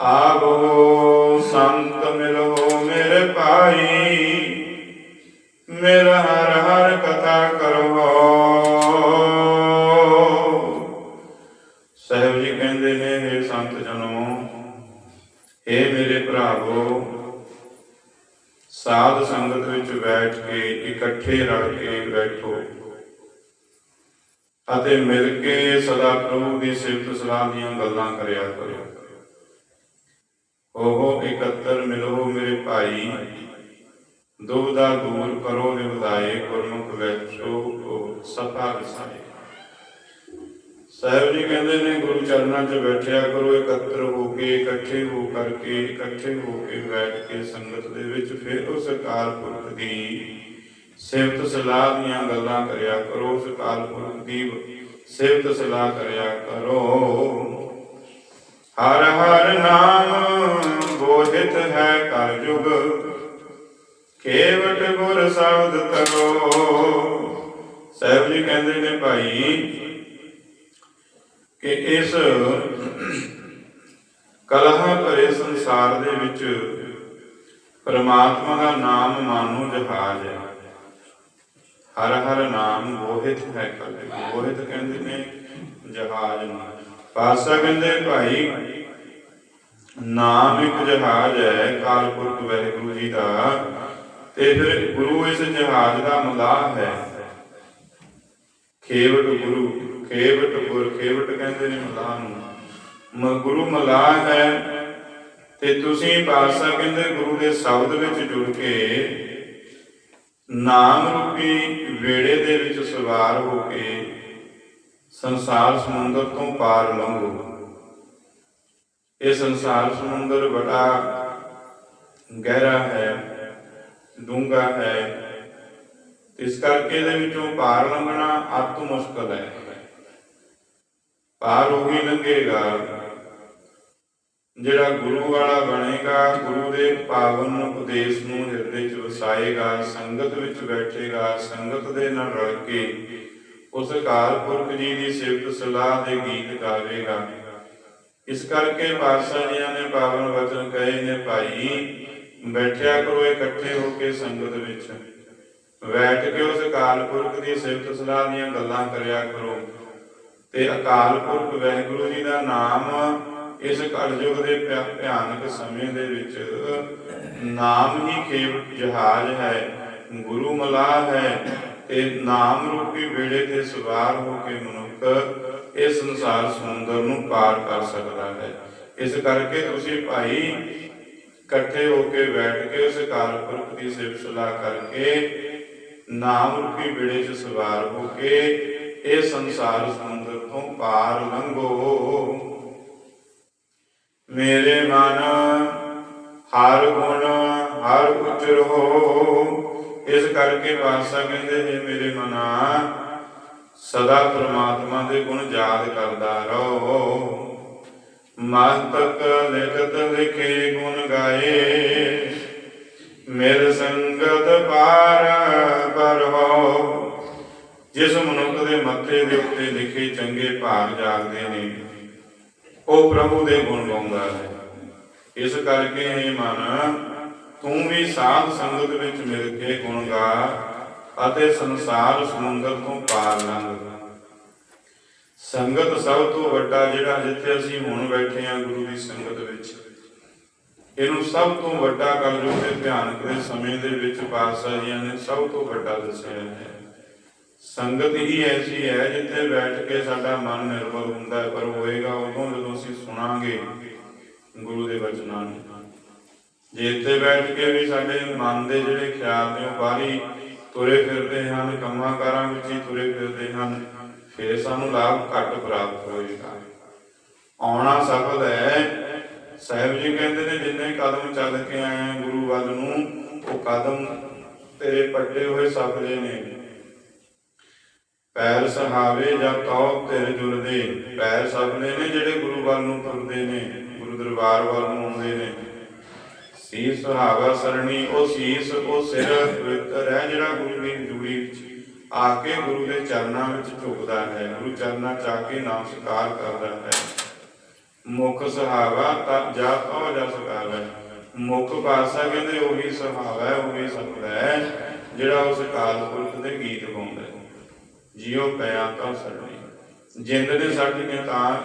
ਆਵੋ ਸੰਤ ਮਿਲੋ ਮੇਰੇ ਭਾਈ, ਮੇਰਾ ਹਰ ਹਰ ਕਥਾ ਕਰੋ ਸਾਹਿਬ ਜੀ ਕਹਿੰਦੇ ਨੇ हे ਸੰਤ ਜਨੋ हे ਮੇਰੇ ਭਰਾਵੋ, ਸਾਧ ਸੰਗਤ ਵਿੱਚ ਬੈਠ ਕੇ ਇਕੱਠੇ ਰਲ ਕੇ ਬੈਠੋ ਅਤੇ ਮਿਲ ਕੇ ਸਦਾ ਪ੍ਰਭੂ ਦੀ ਸਿਫਤ ਸਲਾਹ ਦੀਆਂ ਗੱਲਾਂ ਕਰਿਆ ਕਰੋ। ਉਹ ਇਕੱਤਰ ਮਿਲੋ ਮੇਰੇ ਭਾਈ। ਦੁਬਦਾ ਦੂਰ ਕਰੋ ਨਿਵਦਾਏ ਗੁਰਮੁਖ ਬੈਠੋ ਸਫਾ ਵਿਸਾਏ। ਸਾਹਿਬ ਜੀ ਕਹਿੰਦੇ ਨੇ, ਗੁਰੂ ਚਰਨਾਂ 'ਚ ਬੈਠਿਆ ਕਰੋ, ਇਕੱਤਰ ਹੋ ਕੇ, ਇਕੱਠੇ ਹੋ ਕਰਕੇ, ਇਕੱਠੇ ਹੋ ਕੇ ਬੈਠ ਕੇ ਸੰਗਤ ਦੇ ਵਿੱਚ ਫਿਰ ਉਸ ਅਕਾਲ ਪੁਰਖ ਦੀ ਸਿਫਤ ਸਲਾਹ ਦੀਆਂ ਗੱਲਾਂ ਕਰਿਆ ਕਰੋ, ਉਸ ਅਕਾਲ ਪੁਰਖ ਦੀ ਸਿਫਤ ਸਲਾਹ ਕਰਿਆ ਕਰੋ। ਹਰ ਹਰ ਨਾਮ ਬੋਧਿਤ ਹੈ ਕਲ ਯੁਗ ਕੇਵਟ ਗੁਰ ਸ਼ਬਦ ਕਰੋ ਸਾਹਿਬ ਜੀ ਕਹਿੰਦੇ ਨੇ ਭਾਈ ਕਿ ਇਸ ਕਲਹ ਭਰੇ ਸੰਸਾਰ ਦੇ ਵਿੱਚ ਪਰਮਾਤਮਾ ਦਾ ਨਾਮ ਮਾਨੋ ਜਹਾਜ ਹੈ। ਹਰ ਹਰ ਨਾਮ ਮੋਹਿਤ ਹੈ ਕਲੇ ਮੋਹਿਤ ਕਹਿੰਦੇ ਨੇ ਜਹਾਜ ਨੂੰ ਪਾਤਸ਼ਾਹ ਕਹਿੰਦੇ ਭਾਈ ਨਾਮ ਇੱਕ ਜਹਾਜ ਹੈ ਕਾਲਪੁਰਖ ਵਾਹਿਗੁਰੂ ਜੀ ਦਾ, ਤੇ ਫਿਰ ਗੁਰੂ ਇਸ ਜਹਾਜ ਦਾ ਮਲਾਹ ਹੈ। ਖੇਵਟ ਗੁਰੂ, ਖੇਵਟ ਗੁਰ ਖੇਵਟ ਕਹਿੰਦੇ ਨੇ ਮਲਾਹ ਨੂੰ। ਗੁਰੂ ਮਲਾਹ ਹੈ, ਤੇ ਤੁਸੀਂ ਪਾਤਸ਼ਾਹ ਕਹਿੰਦੇ ਗੁਰੂ ਦੇ ਸ਼ਬਦ ਵਿੱਚ ਜੁੜ ਕੇ ਨਾਮ ਰੂਪੀ ਵੇੜੇ ਦੇ ਵਿੱਚ ਸਵਾਰ ਹੋ ਕੇ ਸੰਸਾਰ ਸਮੁੰਦਰ ਤੋਂ ਪਾਰ ਲੰਘੋ। ਇਹ ਸੰਸਾਰ ਸਮੁੰਦਰ ਬੜਾ ਗਹਿਰਾ ਹੈ, ਡੂੰਘਾ ਹੈ। ਇਸ ਕਰਕੇ ਇਹਦੇ ਵਿੱਚੋਂ ਪਾਰ ਲੰਘਣਾ ਅਤ ਮੁਸ਼ਕਲ ਹੈ। ਪਾਰ ਉਹੀ ਲੰਘੇਗਾ ਜਿਹੜਾ ਗੁਰੂ ਵਾਲਾ ਬਣੇਗਾ, ਗੁਰੂ ਦੇ ਪਾਵਨ ਉਪਦੇਸ਼ ਨੂੰ ਹਿਰਦੇ 'ਚ ਵਸਾਏਗਾ, ਸੰਗਤ ਵਿੱਚ ਬੈਠੇਗਾ, ਸੰਗਤ ਦੇ ਨਾਲ ਰਲ ਕੇ ਉਸ ਅਕਾਲ ਪੁਰਖ ਜੀ ਦੀ ਸਿਫਤ ਸਲਾਹ ਦੇ ਗੀਤ ਗਾਵੇਗਾ ਇਸ ਕਰਕੇ ਪਾਤਸ਼ਾਹ ਜੀਆਂ ਨੇ ਪਾਵਨ ਵਚਨ ਕਹੇ ਨੇ, ਭਾਈ, ਬੈਠਿਆ ਕਰੋ ਇਕੱਠੇ ਹੋ ਕੇ ਸੰਗਤ ਵਿੱਚ। ਬੈਠ ਕੇ ਉਸ ਅਕਾਲ ਪੁਰਖ ਦੀ ਸਿਫਤ ਸਲਾਹ ਦੀਆਂ ਗੱਲਾਂ ਕਰਿਆ ਕਰੋ। ਤੇ ਅਕਾਲ ਪੁਰਖ ਵਾਹਿਗੁਰੂ ਜੀ ਦਾ ਨਾਮ ਇਸ ਕਲਯੁਗ ਦੇ ਭਿਆਨਕ ਸਮੇਂ ਦੇ ਵਿੱਚ ਨਾਮ ਹੀ ਖੇਪ ਜਹਾਜ਼ ਹੈ, ਗੁਰੂ ਮਲਾਹ ਹੈ ਤੇ ਨਾਮ ਰੂਪੀ ਬੇੜੇ ਤੇ ਸਵਾਰ ਹੋ ਕੇ ਮਨੁੱਖ ਇਸ ਸੰਸਾਰ ਸਮੁੰਦਰ ਨੂੰ ਪਾਰ ਕਰ ਸਕਦਾ ਹੈ। ਇਸ ਕਰਕੇ ਤੁਸੀਂ ਭਾਈ ਇਕੱਠੇ ਹੋ ਕੇ ਬੈਠ ਕੇ ਉਸ ਅਕਾਲ ਦੀ ਸਿਫਤ ਸਲਾਹ ਕਰਕੇ ਨਾਮ ਰੂਪੀ ਬੇੜੇ 'ਚ ਸਵਾਰ ਹੋ ਕੇ ਇਹ ਸੰਸਾਰ ਸਮੁੰਦਰ ਤੋਂ ਪਾਰ ਲੰਘੋ। ਮੇਰੇ ਮਨ ਹਰ ਗੁਣ ਹਰ ਉਚਰੋ। ਇਸ ਕਰਕੇ ਪਾਤਸ਼ਾਹ ਕਹਿੰਦੇ ਨੇ ਮੇਰੇ ਮਨਾ, ਸਦਾ ਪ੍ਰਮਾਤਮਾ ਦੇ ਗੁਣ ਯਾਦ ਕਰਦਾ ਰਹੋ। ਮਸਤਕ ਲਿਖਤ ਲਿਖੇ ਗੁਣ ਗਾਏ ਮੇਰ ਸੰਗਤ ਪਾਰ ਪਰ ਹੋ ਜਿਸ ਮਨੁੱਖ ਦੇ ਮੱਥੇ ਦੇ ਉੱਤੇ ਲਿਖੇ ਚੰਗੇ ਭਾਗ ਜਾਗਦੇ ਨੇ, ਉਹ ਪ੍ਰਭੂ ਦੇ ਗੁਣ ਗਾਉਂਦਾ ਹੈ। ਇਸ ਕਰਕੇ ਇਹ ਮਨ ਤੂੰ ਵੀ ਸਾਧ ਸੰਗਤ ਵਿੱਚ ਮਿਲ ਕੇ ਗੁਣ ਗਾ ਅਤੇ ਸੰਸਾਰ ਸਮੁੰਦਰ ਤੋਂ ਪਾਰ ਲੰਘ। ਸੰਗਤ ਸਭ ਤੋਂ ਵੱਡਾ ਜਿਹੜਾ ਜਿੱਥੇ ਅਸੀਂ ਹੁਣ ਬੈਠੇ ਹਾਂ ਗੁਰੂ ਦੀ ਸੰਗਤ ਵਿੱਚ, ਇਹਨੂੰ ਸਭ ਤੋਂ ਵੱਡਾ ਕਲਯੁਗ ਦੇ ਭਿਆਨਕ ਦੇ ਸਮੇਂ ਦੇ ਵਿੱਚ ਪਾਤਸ਼ਾਹ ਜੀ ਨੇ ਸਭ ਤੋਂ ਵੱਡਾ ਦੱਸਿਆ ਹੈ। ਸੰਗਤ ਹੀ ਐਸੀ ਹੈ ਜਿੱਥੇ ਬੈਠ ਕੇ ਸਾਡਾ ਮਨ ਨਿਰਮਲ ਹੁੰਦਾ ਹੈ, ਪਰ ਹੋਏਗਾ ਉਦੋਂ ਜਦੋਂ ਅਸੀਂ ਸੁਣਾਂਗੇ ਗੁਰੂ ਦੇ ਵਚਨਾਂ ਨੂੰ। ਜੇ ਇੱਥੇ ਬੈਠ ਕੇ ਵੀ ਸਾਡੇ ਮਨ ਦੇ ਜਿਹੜੇ ਖਿਆਲ ਨੇ ਉਹ ਬਾਹਰੀ ਤੁਰੇ ਫਿਰਦੇ ਹਨ, ਕੰਮਾਂ ਕਾਰਾਂ ਵਿੱਚ ਹੀ ਤੁਰੇ ਫਿਰਦੇ ਹਨ, ਫਿਰ ਸਾਨੂੰ ਲਾਭ ਘੱਟ ਪ੍ਰਾਪਤ ਹੋਏਗਾ ਆਉਣਾ ਸਫਲ ਹੈ। ਸਾਹਿਬ ਜੀ ਕਹਿੰਦੇ ਨੇ, ਜਿੰਨੇ ਕਦਮ ਚੱਲ ਕੇ ਆਏ ਗੁਰੂ ਵੱਲ ਨੂੰ, ਉਹ ਕਦਮ ਤੇਰੇ ਪੱਟੇ ਹੋਏ ਸਫਲੇ ਨੇ। ਪੈਰ ਸਹਾਵੇ ਜਾਂ ਤਉ ਤੇਰੇ ਜੁਰਦੇ ਪੈਰ ਸਫਲੇ ਨੇ ਜਿਹੜੇ ਗੁਰੂ ਵੱਲ ਨੂੰ ਤੁਰਦੇ ਨੇ, ਗੁਰੂ ਦਰਬਾਰ ਵੱਲ ਨੂੰ ਆਉਂਦੇ ਨੇ। ਸੀਸ ਸੁਹਾਵਾ ਸਰਣੀ, ਉਹ ਸੀਸ, ਉਹ ਸਿਰ ਪਵਿੱਤਰ ਹੈ ਜਿਹੜਾ ਗੁਰੂ ਦੀ ਜੂੜੀ ਆ ਕੇ ਗੁਰੂ ਦੇ ਚਰਨਾਂ ਵਿੱਚ ਝੁਕਦਾ ਹੈ, ਗੁਰੂ ਚਰਨਾਂ ਚ ਆ ਕੇ ਨਾਮ ਸਕਾਰ ਕਰਦਾ ਹੈ। ਮੁਖ ਸੁਹਾਵਾ ਤਾਂ ਜਾ ਤੋ ਜਾ ਸੁਹਾਵਾ ਮੁਖ ਪਾਸਾ ਕਹਿੰਦੇ, ਉਹੀ ਸੁਹਾਵਾ ਹੈ, ਉਹੀ ਸ਼ਬਦ ਹੈ, ਜਿਹੜਾ ਉਸ ਕਾਲ ਪੁਰਖ ਦੇ ਗੀਤ ਗਾਉਂਦਾ ਹੈ। ਜਿਉ ਪਿਆ ਤਾਂ ਸਰਣੀ। ਜਿੰਦ ਦੇ ਸਾਡੀ ਨੇ ਤਾਂ,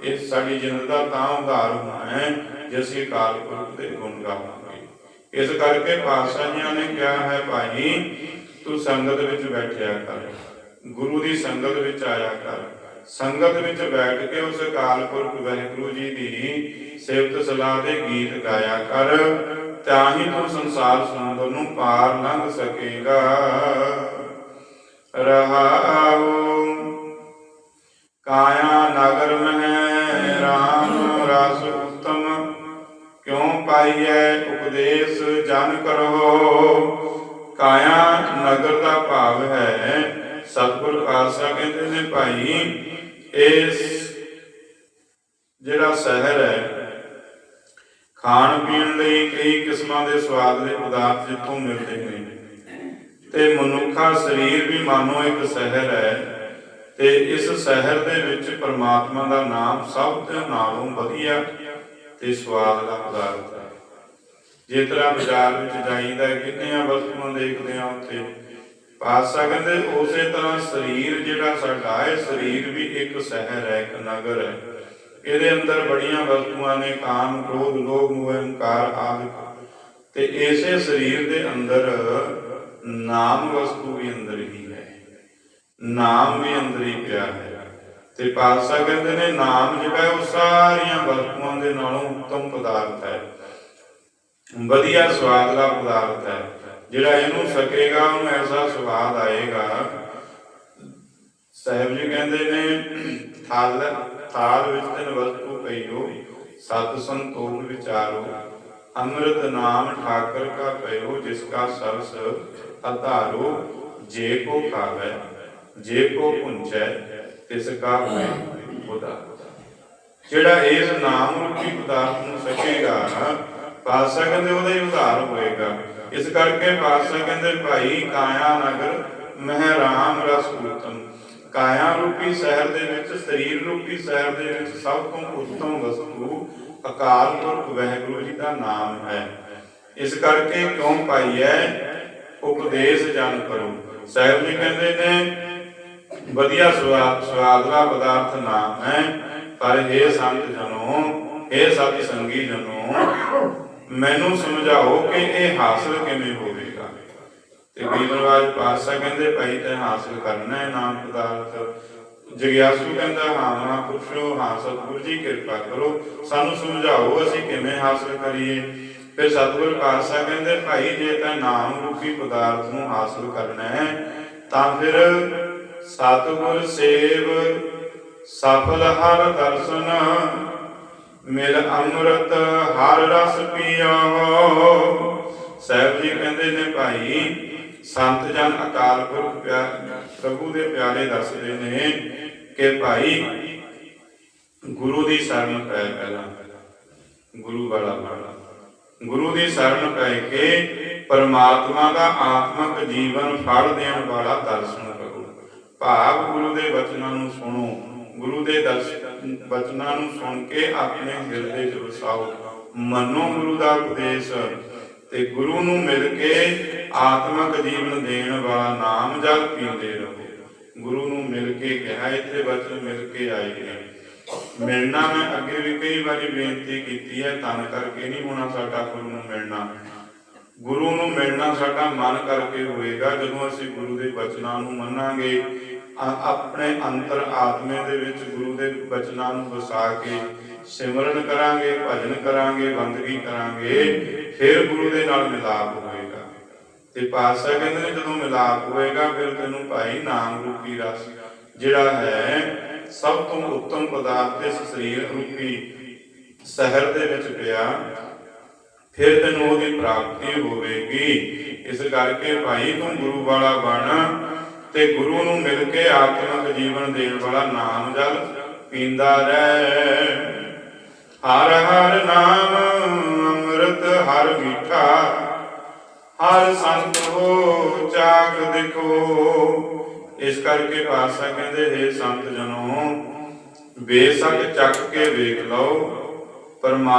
ਇਹ ਸਾਡੀ ਜਿੰਦ ਦਾ ਤਾਂ ਉਧਾਰ ਹੋਣਾ ਹੈ। ਜੇ ਅਸੀਂ ਕਾਲ ਪੁਰਖ ਦੇ ਗੁਣ ਗਾਵਾਂਗੇ। ਇਸ ਕਰਕੇ ਪਾਤਸ਼ਾਹ ਜੀਆਂ ਨੇ ਕਿਹਾ ਹੈ, ਭਾਈ, ਤੂੰ ਸੰਗਤ ਵਿੱਚ ਬੈਠਿਆ ਕਰ। ਗੁਰੂ ਦੀ ਸੰਗਤ ਵਿੱਚ ਆਇਆ ਕਰ। ਸੰਗਤ ਵਿੱਚ ਬੈਠ ਕੇ ਉਸ ਅਕਾਲ ਪੁਰਖ ਵਾਹਿਗੁਰੂ ਜੀ ਦੀ ਸਿਫਤ ਸਲਾਹ ਦੇ ਗੀਤ ਗਾਇਆ ਕਰ। ਤਾਂ ਹੀ ਤੂੰ ਸੰਸਾਰ ਸਮੁੰਦਰ ਨੂੰ ਪਾਰ ਲੰਘ ਸਕੇਗਾ। ਇਸ ਜਿਹੜਾ ਸ਼ਹਿਰ ਹੈ, ਖਾਣ ਪੀਣ ਲਈ ਕਈ ਕਿਸਮਾਂ ਦੇ ਸਵਾਦ ਦੇ ਪਦਾਰਥ ਜਿੱਥੋਂ ਮਿਲਦੇ ਨੇ। ਤੇ ਮਨੁੱਖਾ ਸਰੀਰ ਵੀ ਮਾਨੋ ਇੱਕ ਸ਼ਹਿਰ ਹੈ ਤੇ ਇਸ ਸ਼ਹਿਰ ਦੇ ਵਿੱਚ ਪ੍ਰਮਾਤਮਾ ਦਾ ਨਾਮ ਸਭ ਤੋਂ ਨਾਲੋਂ ਵਧੀਆ ਤੇ ਸਵਾਦ ਦਾ ਪਦਾਰਥ ਹੈ। ਜੇ ਤਰ੍ਹਾਂ ਬਾਜ਼ਾਰ ਵਿੱਚ ਜਾਈਦਾ ਕਿੰਨੀਆਂ ਵਸਤੂਆਂ ਦੇਖਦੇ ਆ ਉੱਥੇ ਪਾਸਾ ਕਹਿੰਦੇ ਉਸੇ ਤਰ੍ਹਾਂ ਸਰੀਰ ਜਿਹੜਾ ਸਾਡਾ ਹੈ, ਸਰੀਰ ਵੀ ਇੱਕ ਸ਼ਹਿਰ ਹੈ, ਇੱਕ ਨਗਰ ਹੈ। ਇਹਦੇ ਅੰਦਰ ਬੜੀਆਂ ਵਸਤੂਆਂ ਨੇ, ਕਾਮ, ਕ੍ਰੋਧ, ਲੋਭ, ਮੋਹ ਹੰਕਾਰ ਆਦਿ। ਤੇ ਇਸੇ ਸਰੀਰ ਦੇ ਅੰਦਰ ਨਾਮ ਵਸਤੂ ਵੀ ਅੰਦਰ ਹੀ ਹੈ। ਨਾਮ ਵੀ ਅੰਦਰ ਹੀ ਪਿਆ ਹੈ। ਤੇ ਪਾਤਸ਼ਾਹ ਕਹਿੰਦੇ ਨੇ, ਨਾਮ ਜਿਹੜਾ ਉਹ ਸਾਰੀਆਂ ਵਸਤੂਆਂ ਦੇ ਨਾਲੋਂ ਉੱਤਮ ਪਦਾਰਥ ਹੈ। ਵਧੀਆ, ਸਵਾਦ ਦਾ ਪਦਾਰਥ ਹੈ। ਜਿਹੜਾ ਇਹਨੂੰ ਸਕੇਗਾ, ਉਹਨੂੰ ਐਸਾ ਸਵਾਦ ਆਏਗਾ। ਸਾਹਿਬ ਜੀ ਕਹਿੰਦੇ ਨੇ, ਥਾਲ ਥਾਲ ਵਿੱਚ ਤਿੰਨ ਵਸਤੂ ਪਈਓ, ਸਤ ਸੰਤੋਖ ਵਿਚਾਰੋ। ਅੰਮ੍ਰਿਤ ਨਾਮ ਠਾਕਰ ਕਾ ਪਇਓ, ਜਿਸ ਕਾ ਸਰਸ ਅਧਾਰੋ। ਜੇ ਕੋ ਖਾਵੇ ਜੇ ਕੋ ਪੁੰਚੈ, ਤਿਸ ਕਾ ਹੋਏ ਬੁਦਾ ਜਿਹੜਾ ਇਸ ਨਾਮ ਰੂਪੀ ਪਦਾਰਥ ਨੂੰ ਸਕੇਗਾ ਪਾਤਸ਼ਾਹ ਕਹਿੰਦੇ ਉਹਦਾ ਹੀ ਉਧਾਰ ਹੋਏਗਾ। ਇਸ ਕਰਕੇ ਪਾਤਸ਼ਾਹ ਕਹਿੰਦੇ, ਭਾਈ, ਕਾਇਆ ਨਗਰ ਮਹਿਰਾਮ ਰਸ ਉਤਮ ਕਾਇਆ ਰੂਪੀ ਸ਼ਹਿਰ ਦੇ ਵਿੱਚ, ਸਰੀਰ ਰੂਪੀ ਸ਼ਹਿਰ ਦੇ ਵਿੱਚ ਸਭ ਤੋਂ ਉੱਤਮ ਵਸਤੂ ਅਕਾਲ ਪੁਰਖ ਵਾਹਿਗੁਰੂ ਜੀ ਦਾ ਨਾਮ ਹੈ। ਇਸ ਕਰਕੇ ਕਿਉਂ ਪਾਈਐ? ਉਪਦੇਸ਼ ਜਨ ਕਰੋ। ਸਾਹਿਬ ਜੀ ਕਹਿੰਦੇ ਨੇ, ਵਧੀਆ ਸਵਾਦ ਸਵਾਦ ਪਦਾਰਥ ਨਾਮ ਹੈ, ਪਰ ਇਹ ਸੰਤ ਜਨੋ ਇਹ ਸਾਥੀ ਸੰਗੀ ਜਨੋ ਮੈਨੂੰ ਸਮਝਾਓ ਕਿ ਇਹ ਹਾਸਲ ਕਿਵੇਂ ਹੋਵੇਗਾ? ਤੇ ਬੀਬਰਵਾਜ ਪਾਤਸ਼ਾਹ ਕਹਿੰਦੇ, ਭਾਈ, ਤੇ ਹਾਸਲ ਕਰਨਾ ਹੈ, ਨਾਮ ਪਦਾਰਥ। ਜਗਿਆਸੂ ਕਹਿੰਦਾ, ਹਾਂ, ਮਹਾਂਪੁਰਸ਼ੋ, ਹਾਂ, ਸਤਿਗੁਰੂ ਜੀ, ਕਿਰਪਾ ਕਰੋ। ਸਾਨੂੰ ਸਮਝਾਓ ਅਸੀਂ ਕਿਵੇਂ ਹਾਸਲ ਕਰੀਏ। ਫਿਰ ਸਤਿਗੁਰ ਪਾਤਸ਼ਾਹ ਕਹਿੰਦੇ, ਭਾਈ, ਜੇ ਤਾਂ ਨਾਮ ਰੂਪੀ ਪਦਾਰਥ ਨੂੰ ਹਾਸਲ ਕਰਨਾ ਹੈ, ਤਾਂ ਫਿਰ ਸਤਿਗੁਰ ਸੇਵ ਸਫਲ ਹਰ ਦਰਸ਼ਨ ਮਿਲ ਅੰਮ੍ਰਿਤ, ਹਰ ਰਸ ਪੀਓ ਸਾਹਿਬ ਜੀ ਕਹਿੰਦੇ ਨੇ ਭਾਈ, ਸੰਤ ਜਨ ਅਕਾਲ ਪੁਰਖ ਪਿਆ- ਪ੍ਰਭੂ ਦੇ ਪਿਆਰੇ ਦੱਸਦੇ ਨੇ ਕਿ ਭਾਈ, ਗੁਰੂ ਦੀ ਸ਼ਰਨ ਪੈ ਪਹਿਲਾਂ। ਗੁਰੂ ਵਾਲਾ ਬਾਣਾ ਗੁਰੂ ਦੀ ਸ਼ਰਨ ਪੈ ਕੇ ਪਰਮਾਤਮਾ ਦਾ ਆਤਮਿਕ ਜੀਵਨ ਫਲ ਦੇਣ ਵਾਲਾ ਦਰਸ਼ਨ ਕਰੋ। ਭਾਵ ਗੁਰੂ ਦੇ ਵਚਨਾਂ ਨੂੰ ਸੁਣੋ। ਗੁਰੂ ਦੇ ਦਰਸ਼ਨ ਬਚਨਾਂ ਨੂੰ ਸੁਣ ਕੇ ਆਪਣੇ ਹਿਰਦੇ 'ਚ ਵਸਾਓ। ਮੰਨੋ ਗੁਰੂ ਦਾ ਉਪਦੇਸ਼ ਤੇ ਗੁਰੂ ਨੂੰ ਮਿਲ ਕੇ ਆਤਮਿਕ ਜੀਵਨ ਦੇਣ ਵਾਲਾ ਨਾਮ ਜਲ ਪੀਂਦੇ ਰਹੋ। ਗੁਰੂ ਨੂੰ ਮਿਲ ਕੇ ਕਿਹਾ, ਇੱਥੇ ਬਚਨ ਮਿਲ ਕੇ ਆਏ ਨੇ। ਮਿਲਣਾ ਮੈਂ ਅੱਗੇ ਵੀ ਕਈ ਵਾਰੀ ਬੇਨਤੀ ਕੀਤੀ ਹੈ ਤਨ ਕਰਕੇ ਨਹੀਂ ਹੋਣਾ ਸਾਡਾ ਗੁਰੂ ਨੂੰ ਮਿਲਣਾ। ਗੁਰੂ ਨੂੰ ਮਿਲਣਾ ਸਾਡਾ ਮਨ ਕਰਕੇ ਹੋਏਗਾ, ਜਦੋਂ ਅਸੀਂ ਗੁਰੂ ਦੇ ਬਚਨਾਂ ਨੂੰ ਮੰਨਾਂਗੇ ਆਪਣੇ ਅੰਤਰ ਆਤਮੇ ਦੇ ਵਿੱਚ ਗੁਰੂ ਦੇ ਬਚਨਾਂ ਨੂੰ ਵਸਾ ਕੇ ਸਿਮਰਨ ਕਰਾਂਗੇ, ਭਜਨ ਕਰਾਂਗੇ ਬੰਦਗੀ ਕਰਾਂਗੇ, ਫਿਰ ਗੁਰੂ ਦੇ ਨਾਲ ਮਿਲਾਪ ਹੋਏਗਾ। ਤੇ ਪਾਤਸ਼ਾਹ ਕਹਿੰਦੇ ਨੇ, ਜਦੋਂ ਮਿਲਾਪ ਹੋਏਗਾ, ਫਿਰ ਤੈਨੂੰ ਭਾਈ ਨਾਮ ਰੂਪੀ ਰਸ, ਜਿਹੜਾ ਹੈ ਸਭ ਤੋਂ ਉੱਤਮ ਪਦਾਰਥ ਇਸ ਸਰੀਰ ਰੂਪੀ ਸ਼ਹਿਰ ਦੇ ਵਿੱਚ ਪਿਆ। ਫਿਰ ਤੈਨੂੰ ਉਹਦੀ ਪ੍ਰਾਪਤੀ ਹੋਵੇਗੀ। ਇਸ ਕਰਕੇ ਭਾਈ ਤੂੰ ਗੁਰੂ ਵਾਲਾ ਬਣ। ਤੇ ਗੁਰੂ ਨੂੰ ਮਿਲ ਕੇ ਆਤਮਿਕ ਜੀਵਨ ਦੇਣ ਵਾਲਾ ਨਾਮ ਜਲ ਪੀਂਦਾ ਰਹਿ। ਹਰ ਹਰ ਨਾਮ ਅੰਮ੍ਰਿਤ ਹਰ ਮੀਠਾ, ਹਰ ਸੰਤ ਹੋ ਚਾਖ ਦੇਖੋ। ਇਸ ਕਰਕੇ ਪਾਸਾ ਕਹਿੰਦੇ, ਹੈ ਸੰਤ ਜਨੋ, ਬੇਸਕ ਚੱਕ ਕੇ ਵੇਖ ਲਓ, ਪਰਮਾ